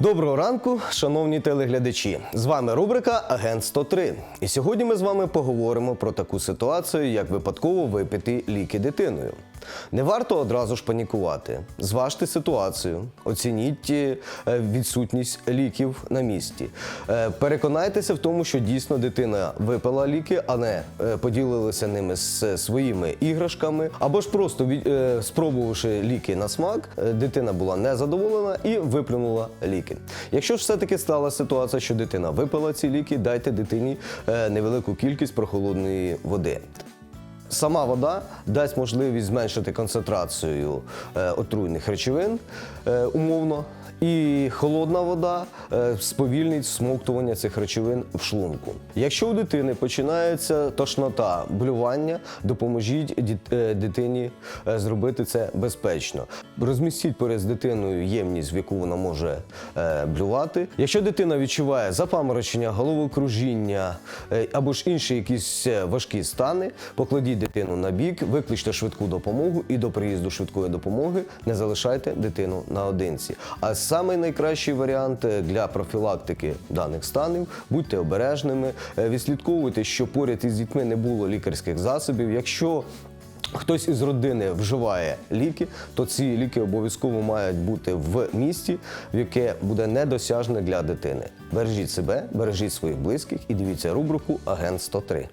Доброго ранку, шановні телеглядачі. З вами рубрика Агент 103. І сьогодні ми з вами поговоримо про таку ситуацію, як випадково випити ліки дитиною. Не варто одразу ж панікувати. Зважте ситуацію, оцініть е, відсутність ліків на місці. Е, Переконайтеся в тому, що дійсно дитина випила ліки, а не е, поділилася ними з своїми іграшками, або ж просто спробувавши ліки на смак, дитина була незадоволена і виплюнула ліки. Якщо ж все-таки стала ситуація, що дитина випила ці ліки, дайте дитині невелику кількість прохолодної води. Сама вода дасть можливість зменшити концентрацію е, отруйних речовин е, умовно, і холодна вода е, сповільнить смоктування цих речовин в шлунку. Якщо у дитини починається тошнота, блювання, допоможіть дитині зробити це безпечно. Розмістіть поряд з дитиною ємність, в яку вона може блювати. Якщо дитина відчуває запаморочення, головокружіння або ж інші якісь важкі стани, покладіть дитину на бік, викличте швидку допомогу і до приїзду швидкої допомоги не залишайте дитину наодинці. А самий найкращий варіант е, для профілактики даних станів будьте обережними, е, відслідковуйте, що поряд із дітьми не було лікарських засобів. Якщо Хтось із родини вживає ліки, то ці ліки обов'язково мають бути в місті, в яке буде недосяжне для дитини. Бережіть себе, бережіть своїх близьких і дивіться рубрику Агент 103.